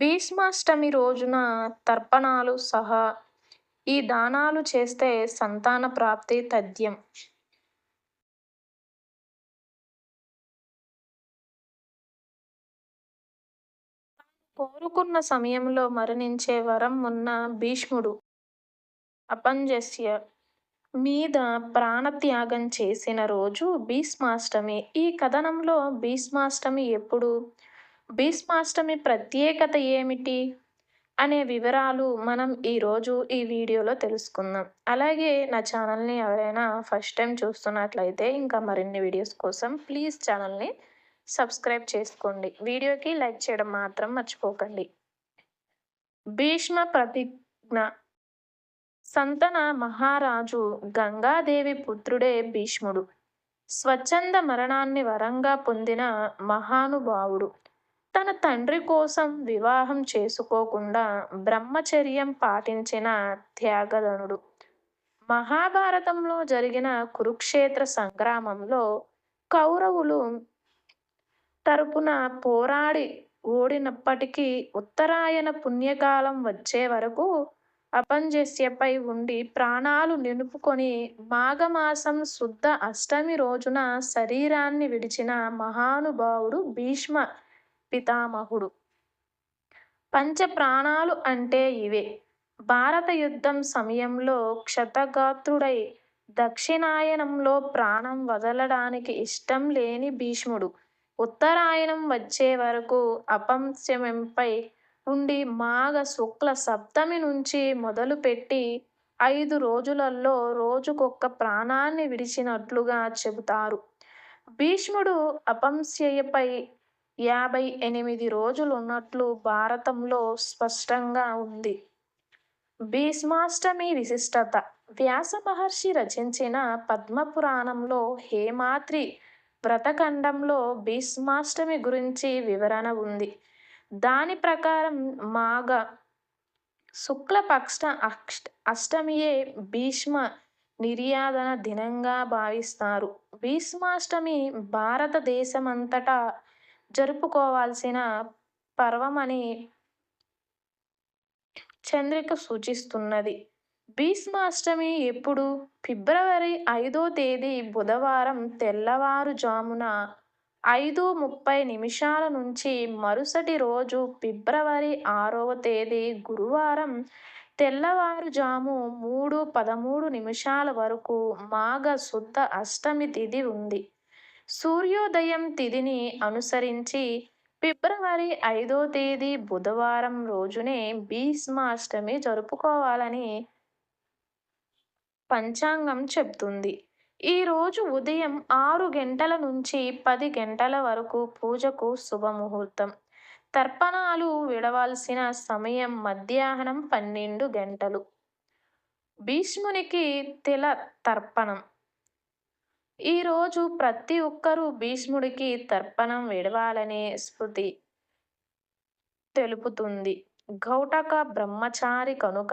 భీష్మాష్టమి రోజున తర్పణాలు సహా ఈ దానాలు చేస్తే సంతాన ప్రాప్తి తథ్యం. కోరుకున్న సమయంలో మరణించే వరం ఉన్న భీష్ముడు అపంజస్య మీద ప్రాణత్యాగం చేసిన రోజు భీష్మాష్టమి. ఈ కథనంలో భీష్మాష్టమి ఎప్పుడు? భీష్మాష్టమి ప్రత్యేకత ఏమిటి? అనే వివరాలు మనం ఈరోజు ఈ వీడియోలో తెలుసుకుందాం. అలాగే నా ఛానల్ని ఎవరైనా ఫస్ట్ టైం చూస్తున్నట్లయితే ఇంకా మరిన్ని వీడియోస్ కోసం ప్లీజ్ ఛానల్ని సబ్స్క్రైబ్ చేసుకోండి. వీడియోకి లైక్ చేయడం మాత్రం మర్చిపోకండి. భీష్మ ప్రతిజ్ఞ. సంతన మహారాజు గంగాదేవి పుత్రుడే భీష్ముడు. స్వచ్ఛంద మరణాన్ని వరంగా పొందిన మహానుభావుడు. తన తండ్రి కోసం వివాహం చేసుకోకుండా బ్రహ్మచర్యం పాటించిన త్యాగధనుడు. మహాభారతంలో జరిగిన కురుక్షేత్ర సంగ్రామంలో కౌరవులు తరపున పోరాడి ఓడినప్పటికీ ఉత్తరాయణ పుణ్యకాలం వచ్చే వరకు అపంజస్యపై ఉండి ప్రాణాలు నిలుపుకొని మాఘమాసం శుద్ధ అష్టమి రోజున శరీరాన్ని విడిచిన మహానుభావుడు భీష్మ పితామహుడు. పంచ ప్రాణాలు అంటే ఇవే. భారత యుద్ధం సమయంలో క్షతగాత్రుడై దక్షిణాయనంలో ప్రాణం వదలడానికి ఇష్టం లేని భీష్ముడు. ఉత్తరాయణం వచ్చే వరకు అపంశమంపై ఉండి మాఘ శుక్ల సప్తమి నుంచి మొదలుపెట్టి ఐదు రోజులలో రోజుకొక్క ప్రాణాన్ని విడిచినట్లుగా చెబుతారు. భీష్ముడు అపంశయపై యాభై ఎనిమిది రోజులున్నట్లు భారతంలో స్పష్టంగా ఉంది. భీష్మాష్టమి విశిష్టత. వ్యాస మహర్షి రచించిన పద్మపురాణంలో హేమాద్రి వ్రతఖండంలో భీష్మాష్టమి గురించి వివరణ ఉంది. దాని ప్రకారం మాఘ శుక్లపక్ష అష్టమియే భీష్మ నిర్యాదన దినంగా భావిస్తారు. భీష్మాష్టమి భారతదేశమంతటా జరుపుకోవాల్సిన పర్వమని చంద్రిక సూచిస్తున్నది. భీష్మాష్టమి ఎప్పుడు? ఫిబ్రవరి ఐదో తేదీ బుధవారం తెల్లవారుజామున ఐదు ముప్పై నిమిషాల నుంచి మరుసటి రోజు ఫిబ్రవరి ఆరవ తేదీ గురువారం తెల్లవారుజాము మూడు పదమూడు నిమిషాల వరకు మాఘ శుద్ధ అష్టమి తిథి ఉంది. సూర్యోదయం తిథిని అనుసరించి ఫిబ్రవరి ఐదో తేదీ బుధవారం రోజునే భీష్మాష్టమి జరుపుకోవాలని పంచాంగం చెబుతుంది ఈరోజు ఉదయం ఆరు గంటల నుంచి పది గంటల వరకు పూజకు శుభముహూర్తం. తర్పణాలు విడవలసిన సమయం మధ్యాహ్నం పన్నెండు గంటలు. భీష్మునికి తిల తర్పణం. ఈరోజు ప్రతి ఒక్కరూ భీష్ముడికి తర్పణం విడవాలనే స్మృతి తెలుపుతుంది. గౌటక బ్రహ్మచారి కనుక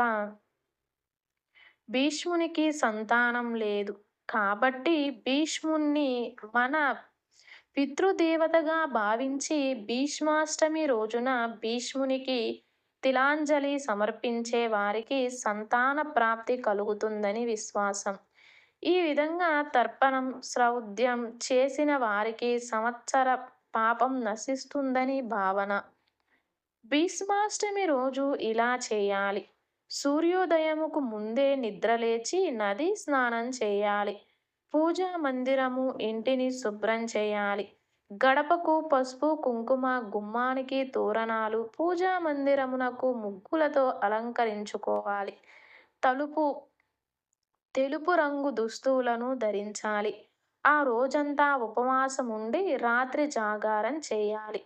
భీష్మునికి సంతానం లేదు కాబట్టి భీష్ముణ్ణి మన పితృదేవతగా భావించి భీష్మాష్టమి రోజున భీష్మునికి తిలాంజలి సమర్పించే వారికి సంతాన ప్రాప్తి కలుగుతుందని విశ్వాసం. ఈ విధంగా తర్పణం శ్రౌద్యం చేసిన వారికి సంవత్సర పాపం నశిస్తుందని భావన. భీష్మాష్టమి రోజు ఇలా చేయాలి. సూర్యోదయముకు ముందే నిద్రలేచి నది స్నానం చేయాలి. పూజా మందిరము ఇంటిని శుభ్రం చేయాలి. గడపకు పసుపు కుంకుమ గుమ్మానికి తోరణాలు పూజా మందిరమునకు ముగ్గులతో అలంకరించుకోవాలి. తలుపు తెలుపు రంగు దుస్తువులను ధరించాలి. ఆ రోజంతా ఉపవాసం ఉండి రాత్రి జాగారం చేయాలి.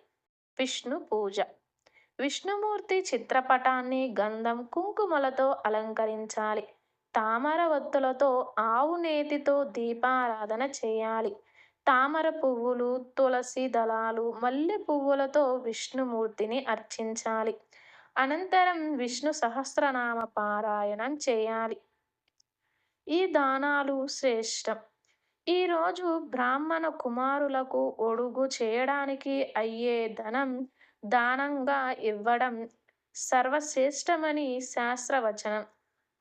విష్ణు పూజ. విష్ణుమూర్తి చిత్రపటాన్ని గంధం కుంకుమలతో అలంకరించాలి. తామర వత్తులతో ఆవు నేతితో దీపారాధన చేయాలి. తామర పువ్వులు తులసి దళాలు మల్లె పువ్వులతో విష్ణుమూర్తిని అర్చించాలి. అనంతరం విష్ణు సహస్రనామ పారాయణం చేయాలి. ఈ దానాలు శ్రేష్టం. ఈరోజు బ్రాహ్మణ కుమారులకు ఒడుగు చేయడానికి అయ్యే ధనం దానంగా ఇవ్వడం సర్వశ్రేష్టమని శాస్త్రవచనం.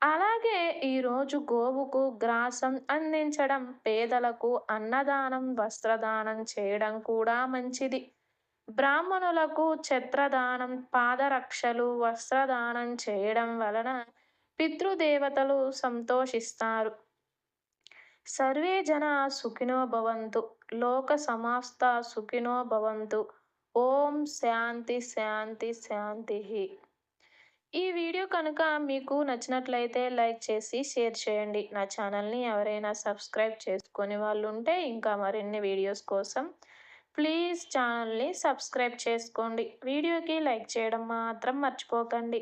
అలాగే ఈరోజు గోవుకు గ్రాసం అందించడం పేదలకు అన్నదానం వస్త్రదానం చేయడం కూడా మంచిది. బ్రాహ్మణులకు ఛత్రదానం పాదరక్షలు వస్త్రదానం చేయడం వలన పితృదేవతలు సంతోషిస్తారు. సర్వే జన సుఖినో భవంతు. లోక సమాస్త సుఖినో భవంతు. ఓం శాంతి శాంతి శాంతి. ఈ వీడియో కనుక మీకు నచ్చినట్లయితే లైక్ చేసి షేర్ చేయండి. నా ఛానల్ని ఎవరైనా సబ్స్క్రైబ్ చేసుకొని వాళ్ళు ఉంటే ఇంకా మరిన్ని వీడియోస్ కోసం ప్లీజ్ ఛానల్ని సబ్స్క్రైబ్ చేసుకోండి. వీడియోకి లైక్ చేయడం మాత్రం మర్చిపోకండి.